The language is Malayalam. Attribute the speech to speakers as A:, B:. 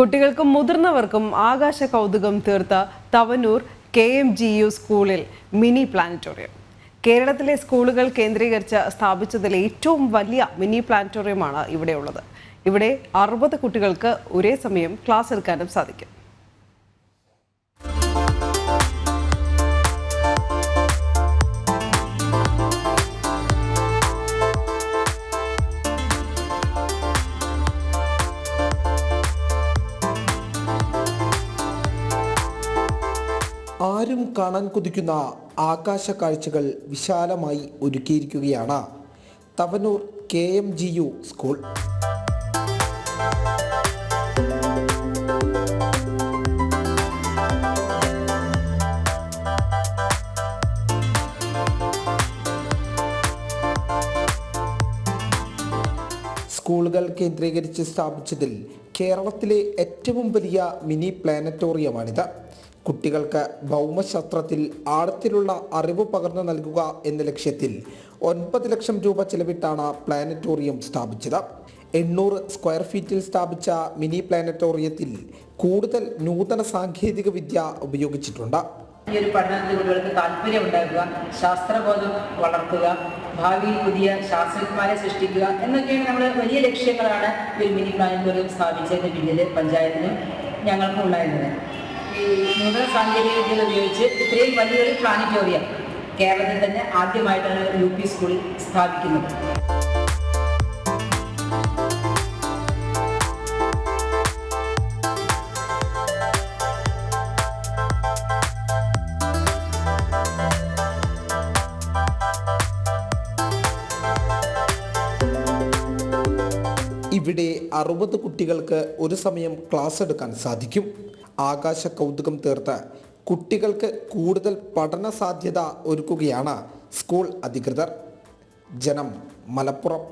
A: കുട്ടികൾക്കും മുതിർന്നവർക്കും ആകാശ കൗതുകം തീർത്ത Tavanur K M G U സ്കൂളിൽ മിനി പ്ലാനറ്റോറിയം. കേരളത്തിലെ സ്കൂളുകൾ കേന്ദ്രീകരിച്ച് സ്ഥാപിച്ചതിൽ ഏറ്റവും വലിയ മിനി പ്ലാനറ്റോറിയമാണ് ഇവിടെയുള്ളത്. ഇവിടെ അറുപത് കുട്ടികൾക്ക് ഒരേ സമയം ക്ലാസ് എടുക്കാനും സാധിക്കും.
B: ആരും കാണാൻ കൊതിക്കുന്ന ആകാശ കാഴ്ചകൾ വിശാലമായി ഒരുക്കിയിരിക്കുകയാണ്. Tavanur K M G U school. സ്കൂളുകൾ കേന്ദ്രീകരിച്ച് സ്ഥാപിച്ചതിൽ കേരളത്തിലെ ഏറ്റവും വലിയ മിനി പ്ലാനറ്റോറിയമാണിത്. കുട്ടികൾക്ക് ഭൗമശാസ്ത്രത്തിൽ ആഴത്തിലുള്ള അറിവ് പകർന്നു നൽകുക എന്ന ലക്ഷ്യത്തിൽ ഒൻപത് ലക്ഷം രൂപ ചെലവിട്ടാണ് പ്ലാനറ്റോറിയം സ്ഥാപിച്ചത്. എണ്ണൂറ് സ്ക്വയർ ഫീറ്റിൽ സ്ഥാപിച്ച മിനി പ്ലാനറ്റോറിയത്തിൽ കൂടുതൽ നൂതന സാങ്കേതിക വിദ്യ ഉപയോഗിച്ചിട്ടുണ്ട്.
C: ഈ ഒരു പഠനത്തിൽ കുട്ടികൾക്ക് താല്പര്യം ഉണ്ടാക്കുക ശാസ്ത്രബോധം വളർത്തുക ഭാവിയിൽ പുതിയ ശാസ്ത്രജ്ഞന്മാരെ സൃഷ്ടിക്കുക എന്നൊക്കെയാണ് നമ്മുടെ വലിയ ലക്ഷ്യങ്ങളാണ് ഈ ഒരു മിനി പ്ലാനറ്റോറിയം സ്ഥാപിച്ചതിന് പിന്നിൽ പഞ്ചായത്തിനും ഞങ്ങൾക്കും ഉണ്ടായിരുന്നത്. ഈ നൂതന സാങ്കേതിക വിദ്യകൾ ഉപയോഗിച്ച് ഇത്രയും വലിയൊരു പ്ലാനറ്റോറിയം കേരളത്തിൽ തന്നെ ആദ്യമായിട്ടാണ് യു പി സ്കൂളിൽ സ്ഥാപിക്കുന്നത്.
B: ഇവിടെ അറുപത് കുട്ടികൾക്ക് ഒരു സമയം ക്ലാസ് എടുക്കാൻ സാധിക്കും. ആകാശ കൗതുകം തീർത്ത് കുട്ടികൾക്ക് കൂടുതൽ പഠന സാധ്യത ഒരുക്കുകയാണ് സ്കൂൾ അധികൃതർ. ജനം മലപ്പുറം.